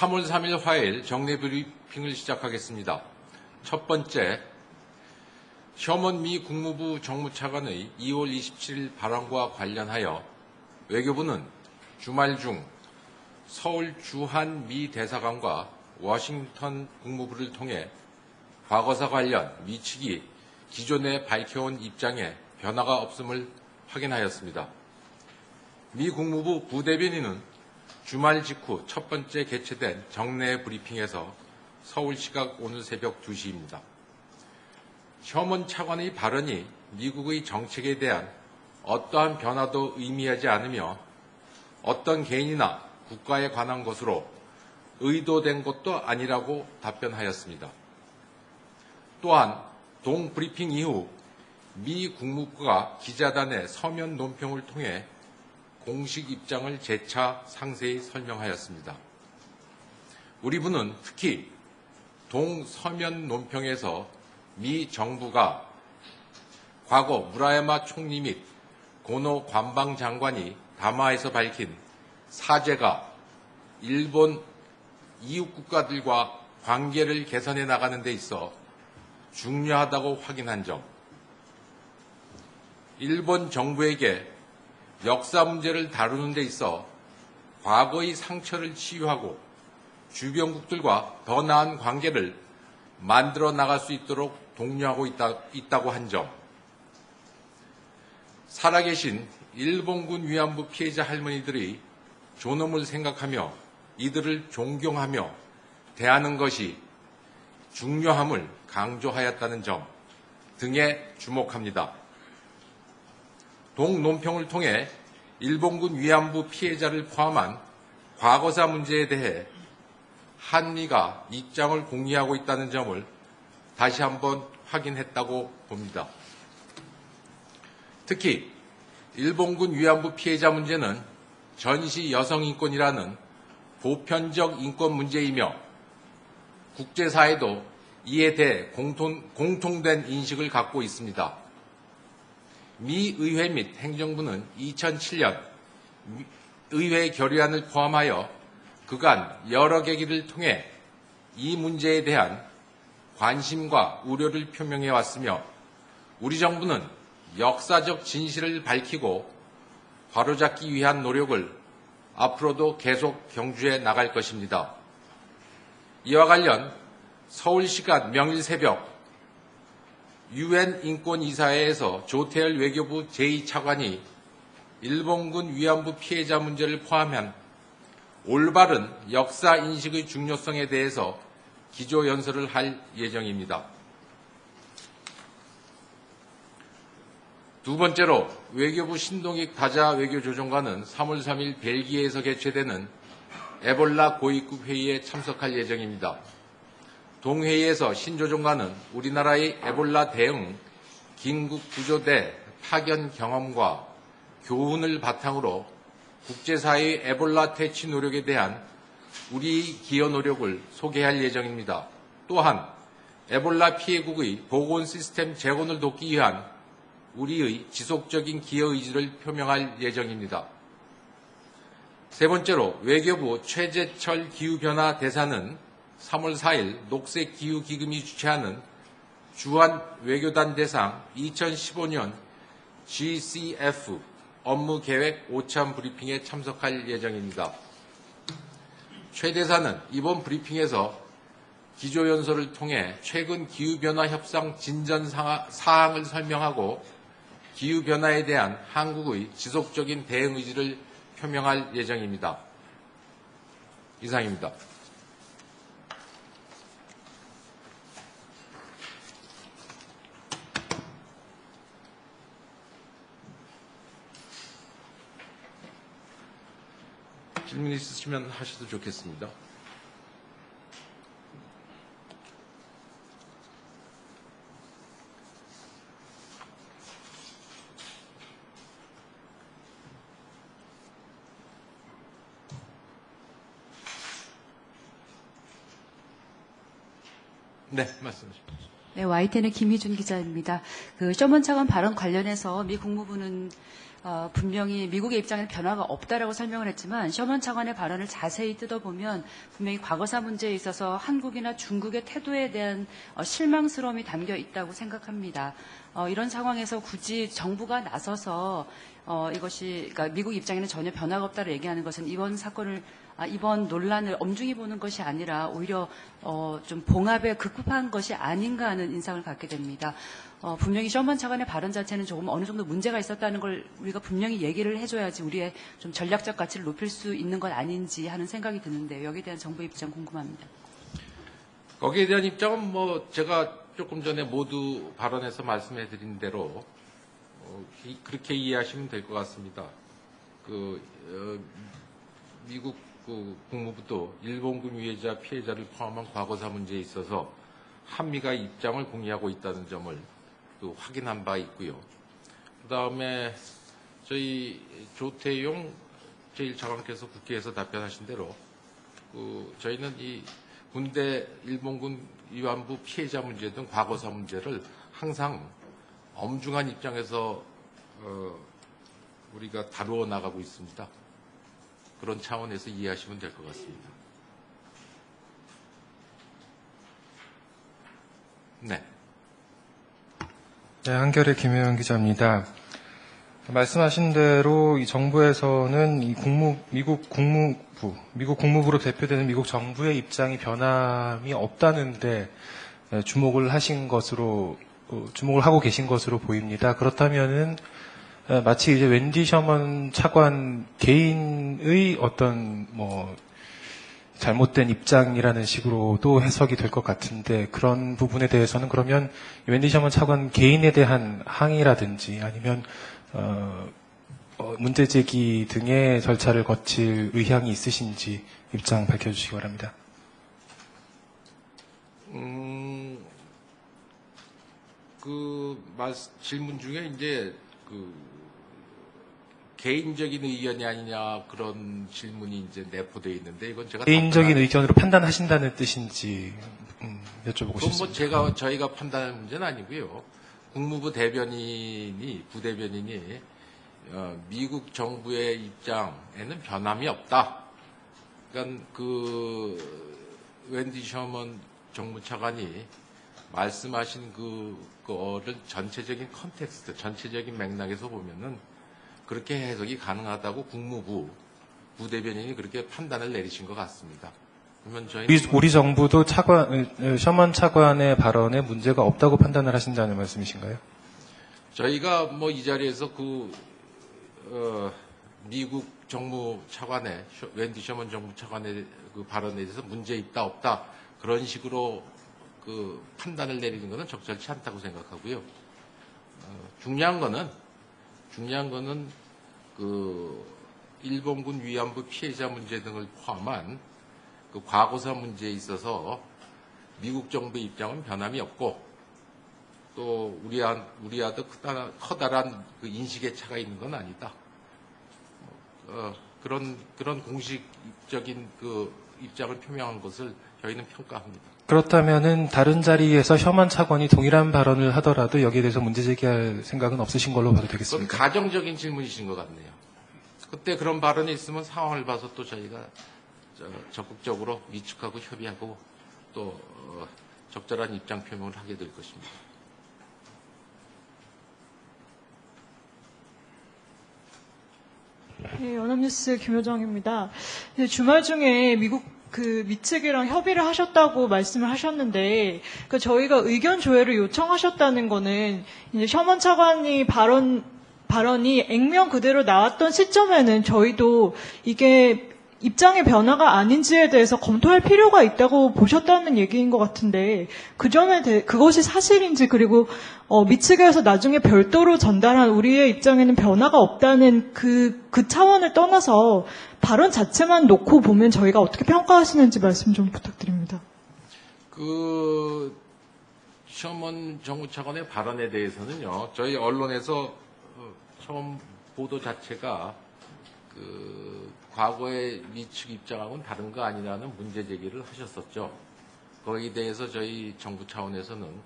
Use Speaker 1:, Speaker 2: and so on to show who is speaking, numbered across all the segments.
Speaker 1: 3월 3일 화요일 정례 브리핑을 시작하겠습니다. 첫 번째, 셔먼 미 국무부 정무차관의 2월 27일 발언과 관련하여 외교부는 주말 중 서울 주한 미 대사관과 워싱턴 국무부를 통해 과거사 관련 미 측이 기존에 밝혀온 입장에 변화가 없음을 확인하였습니다. 미 국무부 부대변인은 주말 직후 첫 번째 개최된 정례 브리핑에서 서울 시각 오늘 새벽 2시입니다. 셔먼 차관의 발언이 미국의 정책에 대한 어떠한 변화도 의미하지 않으며 어떤 개인이나 국가에 관한 것으로 의도된 것도 아니라고 답변하였습니다. 또한 동 브리핑 이후 미 국무부가 기자단의 서면 논평을 통해 공식 입장을 재차 상세히 설명하였습니다. 우리 부는 특히 동서면 논평에서 미 정부가 과거 무라야마 총리 및 고노 관방 장관이 담화에서 밝힌 사제가 일본 이웃 국가들과 관계를 개선해 나가는 데 있어 중요하다고 확인한 점, 일본 정부에게 역사 문제를 다루는 데 있어 과거의 상처를 치유하고 주변국들과 더 나은 관계를 만들어 나갈 수 있도록 독려하고 있다, 고 한 점, 살아계신 일본군 위안부 피해자 할머니들이 존엄을 생각하며 이들을 존경하며 대하는 것이 중요함을 강조하였다는 점 등에 주목합니다. 동논평을 통해 일본군 위안부 피해자를 포함한 과거사 문제에 대해 한미가 입장을 공유하고 있다는 점을 다시 한번 확인했다고 봅니다. 특히 일본군 위안부 피해자 문제는 전시 여성 인권이라는 보편적 인권 문제이며 국제사회도 이에 대해 공통, 공통된 인식을 갖고 있습니다. 미 의회 및 행정부는 2007년 의회 결의안을 포함하여 그간 여러 계기를 통해 이 문제에 대한 관심과 우려를 표명해 왔으며 우리 정부는 역사적 진실을 밝히고 바로잡기 위한 노력을 앞으로도 계속 경주해 나갈 것입니다. 이와 관련 서울 시간 명일 새벽 유엔 인권이사회에서 조태열 외교부 제2차관이 일본군 위안부 피해자 문제를 포함한 올바른 역사 인식의 중요성에 대해서 기조 연설을 할 예정입니다. 두 번째로 외교부 신동익 다자 외교조정관은 3월 3일 벨기에에서 개최되는 에볼라 고위급 회의에 참석할 예정입니다. 동회의에서 신조정관은 우리나라의 에볼라 대응 긴급 구조대 파견 경험과 교훈을 바탕으로 국제사회의 에볼라 퇴치 노력에 대한 우리 기여 노력을 소개할 예정입니다. 또한 에볼라 피해국의 보건 시스템 재건을 돕기 위한 우리의 지속적인 기여 의지를 표명할 예정입니다. 세 번째로 외교부 최재철 기후변화 대사는 3월 4일 녹색 기후 기금이 주최하는 주한 외교단 대상 2015년 GCF 업무 계획 오참 브리핑에 참석할 예정입니다. 최 대사는 이번 브리핑에서 기조연설을 통해 최근 기후변화 협상 진전 사항을 설명하고 기후변화에 대한 한국의 지속적인 대응 의지를 표명할 예정입니다. 이상입니다. 질문 있으시면 하셔도 좋겠습니다. 네, 말씀하십시오.
Speaker 2: 네, YTN의 김희준 기자입니다. 그 셔먼 차관 발언 관련해서 미 국무부는 어, 분명히 미국의 입장에는 변화가 없다라고 설명을 했지만 셔먼 차관의 발언을 자세히 뜯어보면 분명히 과거사 문제에 있어서 한국이나 중국의 태도에 대한 어, 실망스러움이 담겨 있다고 생각합니다. 어, 이런 상황에서 굳이 정부가 나서서 어, 이것이 그러니까 미국 입장에는 전혀 변화가 없다고 얘기하는 것은 이번 사건을 아, 이번 논란을 엄중히 보는 것이 아니라 오히려 어, 좀 봉합에 급급한 것이 아닌가 하는 인상을 갖게 됩니다. 어, 분명히 셔먼 차관의 발언 자체는 조금 어느 정도 문제가 있었다는 걸 우리 가 분명히 얘기를 해줘야지 우리의 좀 전략적 가치를 높일 수 있는 것 아닌지 하는 생각이 드는데 여기에 대한 정부 입장 궁금합니다.
Speaker 1: 거기에 대한 입장은 뭐 제가 조금 전에 모두 발언해서 말씀해 드린 대로 어, 이- 그렇게 이해하시면 될 것 같습니다. 그 어, 미국 그 국무부도 일본군 위해자 피해자를 포함한 과거사 문제에 있어서 한미가 입장을 공유하고 있다는 점을 그 확인한 바 있고요. 그 다음에 저희 조태용 제1차관께서 국회에서 답변하신 대로 그 저희는 이 군대 일본군 위안부 피해자 문제 등 과거사 문제를 항상 엄중한 입장에서 어, 우리가 다루어 나가고 있습니다. 그런 차원에서 이해하시면 될 것 같습니다. 네.
Speaker 3: 네, 한결의 김효영 기자입니다. 말씀하신 대로 이 정부에서는 이 국무, 미국 국무부, 미국 국무부로 대표되는 미국 정부의 입장이 변함이 없다는데 예, 주목을 하신 것으로, 어, 주목을 하고 계신 것으로 보입니다. 그렇다면은 예, 마치 이제 웬디 셔먼 차관 개인의 어떤 뭐 잘못된 입장이라는 식으로도 해석이 될 것 같은데 그런 부분에 대해서는 그러면 웬디 셔먼 차관 개인에 대한 항의라든지 아니면 어, 어, 문제 제기 등의 절차를 거칠 의향이 있으신지 입장 밝혀주시기 바랍니다.
Speaker 1: 음, 그 말, 질문 중에 이제 그 개인적인 의견이 아니냐 그런 질문이 이제 내포되어 있는데 이건 제가
Speaker 3: 개인적인 의견으로 판단하신다는 뜻인지 음, 여쭤보고
Speaker 1: 그건 뭐
Speaker 3: 싶습니다.
Speaker 1: 제가 저희가 판단할 문제는 아니고요. 국무부 대변인이 부대변인이 어, 미국 정부의 입장에는 변함이 없다. 그러니까 그 웬디 셔먼 정무차관이 말씀하신 그 거를 전체적인 컨텍스트, 전체적인 맥락에서 보면은 그렇게 해석이 가능하다고 국무부 부대변인이 그렇게 판단을 내리신 것 같습니다. 그러면 저희는
Speaker 3: 우리, 우리 정부도 차관, 어, 셔먼 차관의 발언에 문제가 없다고 판단을 하신다는 말씀이신가요?
Speaker 1: 저희가 뭐 이 자리에서 그 어, 미국 정무 차관의 쇼- 웬디 셔먼 정부 차관의 그 발언에 대해서 문제 있다 없다 그런 식으로 그 판단을 내리는 것은 적절치 않다고 생각하고요. 어, 중요한 거는 중요한 거는 그 일본군 위안부 피해자 문제 등을 포함한 그 과거사 문제에 있어서 미국 정부의 입장은 변함이 없고 또 우리와 우리와도 크다, 커다란 그 인식의 차가 있는 건 아니다. 어, 그런 그런 공식적인 그 입장을 표명한 것을 저희는 평가합니다.
Speaker 3: 그렇다면은 다른 자리에서 셔먼 차관이 동일한 발언을 하더라도 여기에 대해서 문제 제기할 생각은 없으신 걸로 봐도
Speaker 1: 그건
Speaker 3: 되겠습니다.
Speaker 1: 가정적인 질문이신 것 같네요. 그때 그런 발언이 있으면 상황을 봐서 또 저희가 저- 적극적으로 위축하고 협의하고 또 어, 적절한 입장 표명을 하게 될 것입니다.
Speaker 4: 네, 연합뉴스 김효정입니다. 네, 주말 중에 미국 그 미측이랑 협의를 하셨다고 말씀을 하셨는데 그 저희가 의견 조회를 요청하셨다는 거는 이제 셔먼 차관이 발언 발언이 액면 그대로 나왔던 시점에는 저희도 이게 입장의 변화가 아닌지에 대해서 검토할 필요가 있다고 보셨다는 얘기인 것 같은데 그 점에 대 그것이 사실인지 그리고 어, 미측에서 나중에 별도로 전달한 우리의 입장에는 변화가 없다는 그, 그 차원을 떠나서 발언 자체만 놓고 보면 저희가 어떻게 평가하시는지 말씀 좀 부탁드립니다.
Speaker 1: 그 셔먼 정무차관의 발언에 대해서는요. 저희 언론에서 어, 처음 보도 자체가 그 과거의 미측 입장하고는 다른 거 아니냐는 문제 제기를 하셨었죠. 거기에 대해서 저희 정부 차원에서는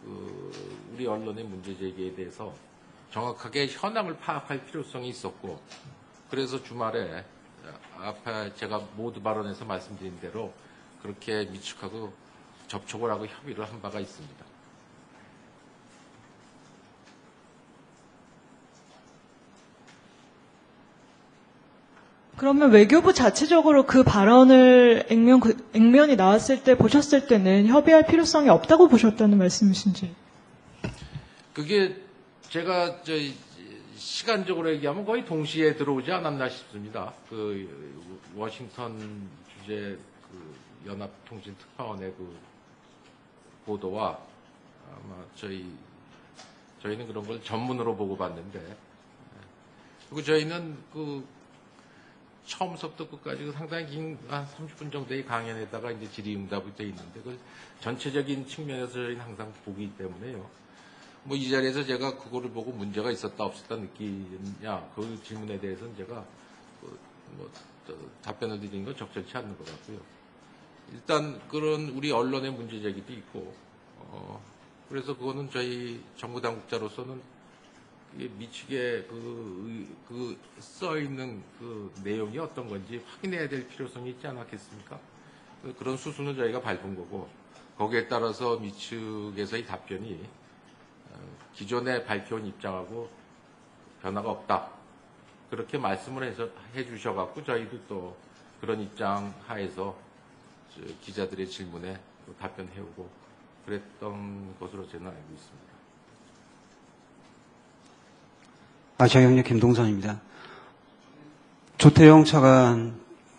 Speaker 1: 그 우리 언론의 문제 제기에 대해서 정확하게 현황을 파악할 필요성이 있었고 그래서 주말에 앞에 제가 모두 발언에서 말씀드린 대로 그렇게 미축하고 접촉을 하고 협의를 한 바가 있습니다.
Speaker 4: 그러면 외교부 자체적으로 그 발언을 액면, 그- 액면이 나왔을 때 보셨을 때는 협의할 필요성이 없다고 보셨다는 말씀이신지.
Speaker 1: 그게 제가 저 시간적으로 얘기하면 거의 동시에 들어오지 않았나 싶습니다. 그 워싱턴 주재 그 연합통신 특파원의 그 보도와 아마 저희 저희는 그런 걸 전문으로 보고 봤는데 그리고 저희는 그 처음부터 끝까지 상당히 긴 한 30분 정도의 강연에다가 이제 질의응답이 돼 있는데 그 전체적인 측면에서 저희는 항상 보기 때문에요. 뭐 이 자리에서 제가 그거를 보고 문제가 있었다 없었다 느끼냐 그 질문에 대해서는 제가 그 뭐, 저, 답변을 드리는 건 적절치 않는 것 같고요. 일단 그런 우리 언론의 문제 제기도 있고 어, 그래서 그거는 저희 정부 당국자로서는 미치게 그, 그 써 있는 그 내용이 어떤 건지 확인해야 될 필요성이 있지 않았겠습니까? 그- 그런 수순을 저희가 밟은 거고 거기에 따라서 미측에서의 답변이 어, 기존에 발표한 입장하고 변화가 없다. 그렇게 말씀을 해서, 해 주셔갖고 저희도 또 그런 입장 하에서 저 기자들의 질문에 또 답변해오고 그랬던 것으로 저는 알고 있습니다.
Speaker 5: 아시아경제 김동선입니다. 조태영 차관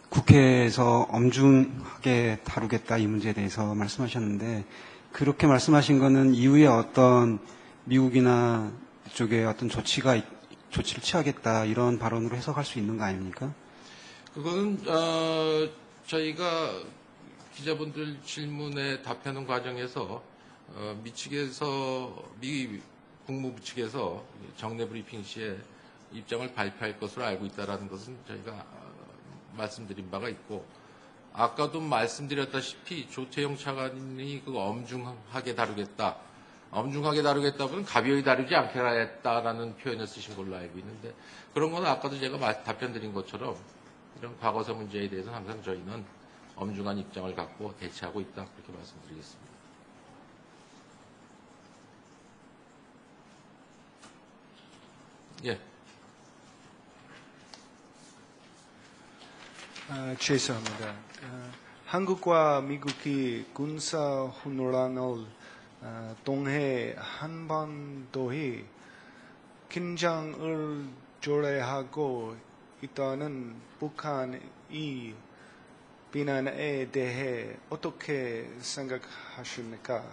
Speaker 5: 국회에서 엄중하게 다루겠다 이 문제에 대해서 말씀하셨는데 그렇게 말씀하신 거는 이후에 어떤 미국이나 이쪽에 어떤 조치가 있- 조치를 취하겠다 이런 발언으로 해석할 수 있는 거 아닙니까?
Speaker 1: 그거는 어, 저희가 기자분들 질문에 답하는 과정에서 어, 미 측에서 미 국무부 측에서 정례 브리핑 시에 입장을 발표할 것으로 알고 있다라는 것은 저희가 어, 말씀드린 바가 있고 아까도 말씀드렸다시피 조태영 차관이 그 엄중하게 다루겠다. 엄중하게 다루겠다고는 가벼이 다루지 않겠다라는 표현을 쓰신 걸로 알고 있는데 그런 거는 아까도 제가 말- 답변드린 것처럼 이런 과거사 문제에 대해서는 항상 저희는 엄중한 입장을 갖고 대처하고 있다 그렇게 말씀드리겠습니다. 예.
Speaker 6: 아, 죄송합니다. 아, 한국과 미국이 군사 훈련을 아, 동해 한반도에 긴장을 조례하고 있다는 북한이 비난에 대해 어떻게 생각하십니까?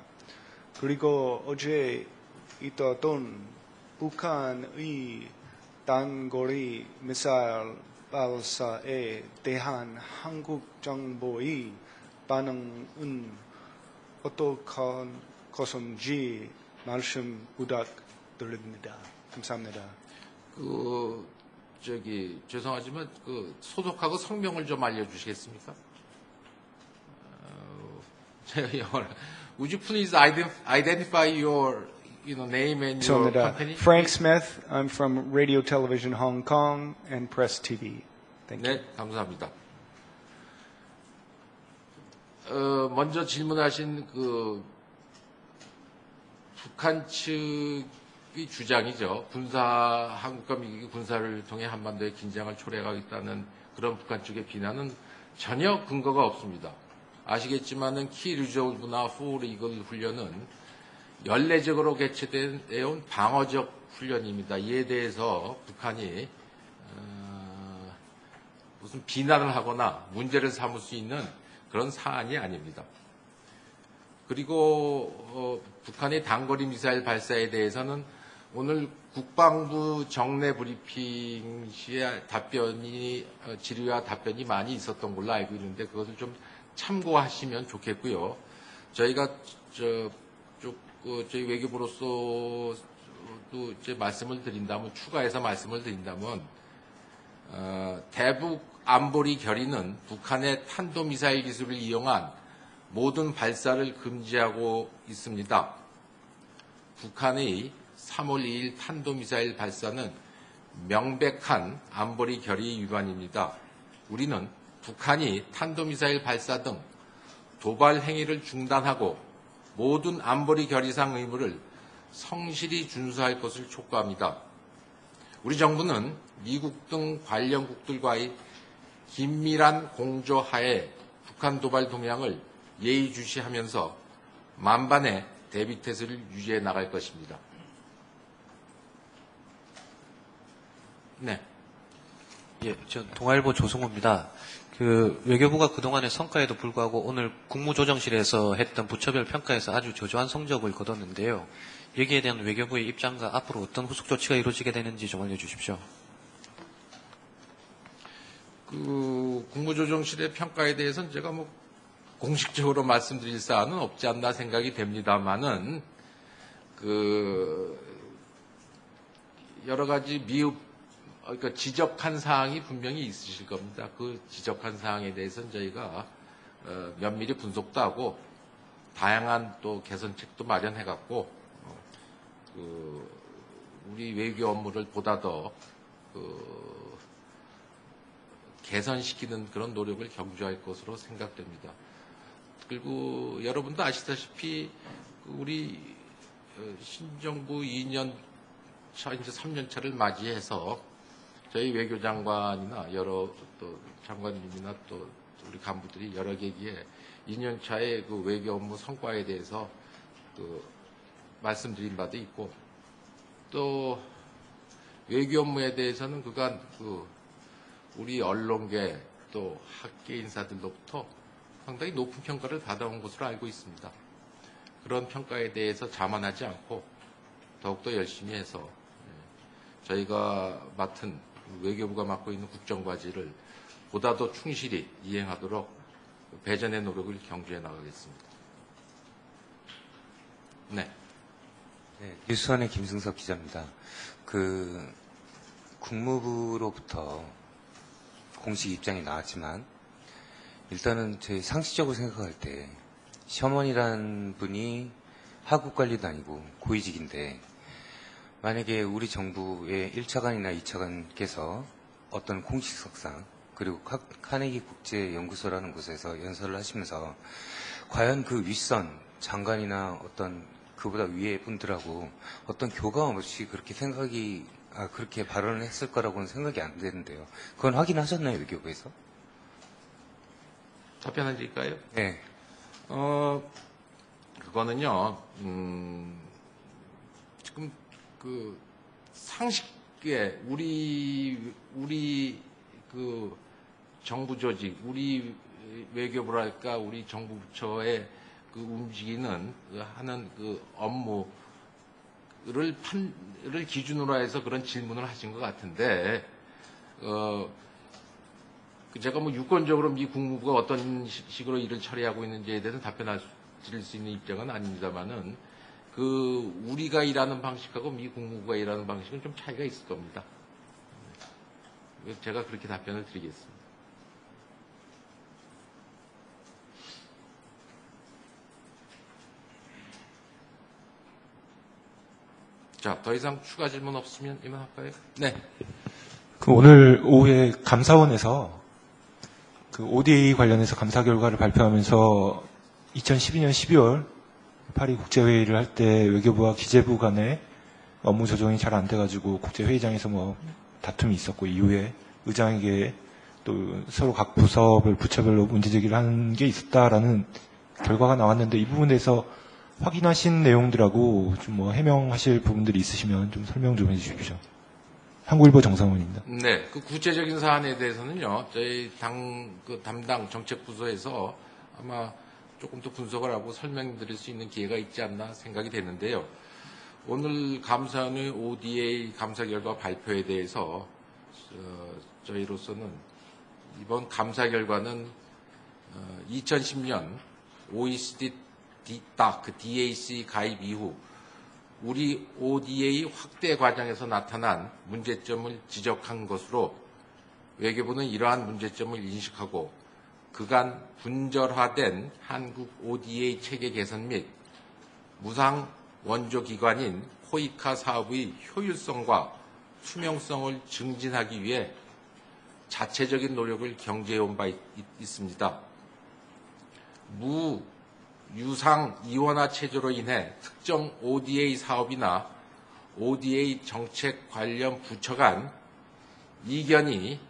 Speaker 6: 그리고 어제 있었던 북한의 단거리 미사일 발사에 대한 한국 정부의 반응은 어떡한 것인지 말씀 부탁드립니다. 감사합니다.
Speaker 1: 그 저기 죄송하지만 그 소속하고 성명을 좀 알려주시겠습니까? 어, 제가 영어를 Would you please ident- identify your you know name and your company?
Speaker 6: Frank Smith. I'm from Radio Television Hong Kong and Press TV. Thank you.
Speaker 1: 네, 감사합니다. 어, 먼저 질문하신 그 북한 측의 주장이죠. 군사 한국과 미국이 군사를 통해 한반도의 긴장을 초래하겠다는 그런 북한 측의 비난은 전혀 근거가 없습니다. 아시겠지만은 키 리저브나 포르 이글 훈련은 연례적으로 온 방어적 훈련입니다. 이에 대해서 북한이 어, 무슨 비난을 하거나 문제를 삼을 수 있는 그런 사안이 아닙니다. 그리고 어, 북한의 단거리 미사일 발사에 대해서는 오늘 국방부 정례 브리핑 시에 답변이 어, 질의와 답변이 많이 있었던 걸로 알고 있는데 그것을 좀 참고하시면 좋겠고요. 저희가 저, 쪽, 그 저희 외교부로서도 이제 말씀을 드린다면 추가해서 말씀을 드린다면 어, 대북 안보리 결의는 북한의 탄도미사일 기술을 이용한 모든 발사를 금지하고 있습니다. 북한의 3월 2일 탄도미사일 발사는 명백한 안보리 결의 위반입니다. 우리는 북한이 탄도미사일 발사 등 도발 행위를 중단하고 모든 안보리 결의상 의무를 성실히 준수할 것을 촉구합니다. 우리 정부는 미국 등 관련국들과의 긴밀한 공조하에 북한 도발 동향을 예의주시하면서 만반의 대비태세를 유지해 나갈 것입니다. 네.
Speaker 7: 예, 저 동아일보 조성호입니다. 그 외교부가 그동안의 성과에도 불구하고 오늘 국무조정실에서 했던 부처별 평가에서 아주 저조한 성적을 거뒀는데요. 여기에 대한 외교부의 입장과 앞으로 어떤 후속 조치가 이루어지게 되는지 좀 알려주십시오.
Speaker 1: 그 국무조정실의 평가에 대해서는 제가 뭐 공식적으로 말씀드릴 사안은 없지 않나 생각이 됩니다만은 그 여러 가지 미흡 그러니까 지적한 사항이 분명히 있으실 겁니다. 그 지적한 사항에 대해서는 저희가 어, 면밀히 분석도 하고 다양한 또 개선책도 마련해 갖고 어, 그 우리 외교 업무를 보다 더 그 개선시키는 그런 노력을 경주할 것으로 생각됩니다. 그리고 여러분도 아시다시피 그 우리 어, 신정부 2년 차 이제 3년 차를 맞이해서 저희 외교장관이나 여러 또 장관님이나 또 우리 간부들이 여러 계기에 2년 차의 그 외교 업무 성과에 대해서 그 말씀드린 바도 있고 또 외교 업무에 대해서는 그간 그 우리 언론계 또 학계 인사들로부터 상당히 높은 평가를 받아온 것으로 알고 있습니다. 그런 평가에 대해서 자만하지 않고 더욱더 열심히 해서 예, 저희가 맡은 외교부가 맡고 있는 국정과제를 보다 더 충실히 이행하도록 배전의 노력을 경주해 나가겠습니다. 네.
Speaker 8: 네, 뉴스원의 김승석 기자입니다. 그 국무부로부터 공식 입장이 나왔지만 일단은 저희 상식적으로 생각할 때 셔먼이라는 분이 하국 관리도 아니고 고위직인데 만약에 우리 정부의 1차관이나 2차관께서 어떤 공식석상 그리고 카- 카네기 국제연구소라는 곳에서 연설을 하시면서 과연 그 윗선 장관이나 어떤 그보다 위에 분들하고 어떤 교감 없이 그렇게 생각이 아, 그렇게 발언을 했을 거라고는 생각이 안 되는데요. 그건 확인하셨나요 외교부에서?
Speaker 1: 답변해 드릴까요?
Speaker 8: 네.
Speaker 1: 어, 그거는요, 음, 그 상식에 우리, 우리 그 정부 조직, 우리 외교부랄까, 우리 정부 부처의 그 움직이는, 그 하는 그 업무를 판, 를 기준으로 해서 그런 질문을 하신 것 같은데, 어, 그 제가 뭐 유권적으로 미 국무부가 어떤 시- 식으로 일을 처리하고 있는지에 대해서 답변할 수 있는 입장은 아닙니다만은 그 우리가 일하는 방식하고 미 국무부가 일하는 방식은 좀 차이가 있을 겁니다. 제가 그렇게 답변을 드리겠습니다. 자, 더 이상 추가 질문 없으면 이만할까요? 네.
Speaker 9: 그 오늘 오후에 감사원에서 그 ODA 관련해서 감사 결과를 발표하면서 2012년 12월 파리 국제회의를 할 때 외교부와 기재부 간에 업무 조정이 잘 안 돼가지고 국제회의장에서 뭐 다툼이 있었고 이후에 의장에게 또 서로 각 부서별 부처별로 문제 제기를 한 게 있었다라는 결과가 나왔는데 이 부분에서 확인하신 내용들하고 좀 뭐 해명하실 부분들이 있으시면 좀 설명 좀 해주십시오. 한국일보 정상훈입니다.
Speaker 1: 네, 그 구체적인 사안에 대해서는요, 저희 당, 그 담당 정책부서에서 아마 조금 더 분석을 하고 설명드릴 수 있는 기회가 있지 않나 생각이 되는데요. 오늘 감사원의 ODA 감사 결과 발표에 대해서, 어, 저희로서는 이번 감사 결과는 2010년 OECD 딱, 그 DAC 가입 이후 우리 ODA 확대 과정에서 나타난 문제점을 지적한 것으로 외교부는 이러한 문제점을 인식하고 그간 분절화된 한국 ODA 체계 개선 및 무상 원조 기관인 코이카 사업의 효율성과 투명성을 증진하기 위해 자체적인 노력을 경제해온 바 있, 있습니다. 무 유상 이원화 체제로 인해 특정 ODA 사업이나 ODA 정책 관련 부처 간 이견이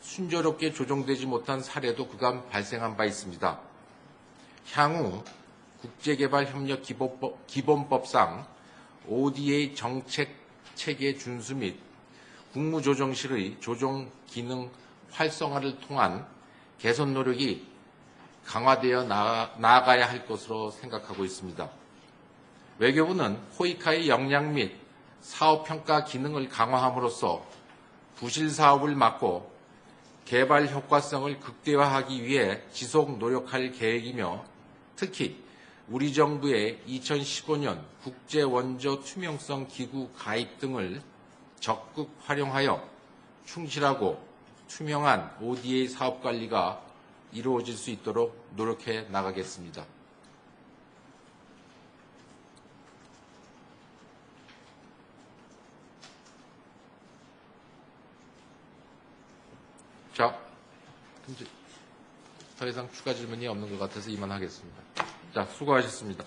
Speaker 1: 순조롭게 조정되지 못한 사례도 그간 발생한 바 있습니다. 향후 국제개발협력기본법, 기본법상 ODA 정책 체계 준수 및 국무조정실의 조정 기능 활성화를 통한 개선 노력이 강화되어 나아, 나아가야 할 것으로 생각하고 있습니다. 외교부는 호이카의 역량 및 사업평가 기능을 강화함으로써 부실 사업을 막고 개발 효과성을 극대화하기 위해 지속 노력할 계획이며 특히 우리 정부의 2015년 국제 원조 투명성 기구 가입 등을 적극 활용하여 충실하고 투명한 ODA 사업 관리가 이루어질 수 있도록 노력해 나가겠습니다. 자, 이제 더 이상 추가 질문이 없는 것 같아서 이만하겠습니다. 자, 수고하셨습니다.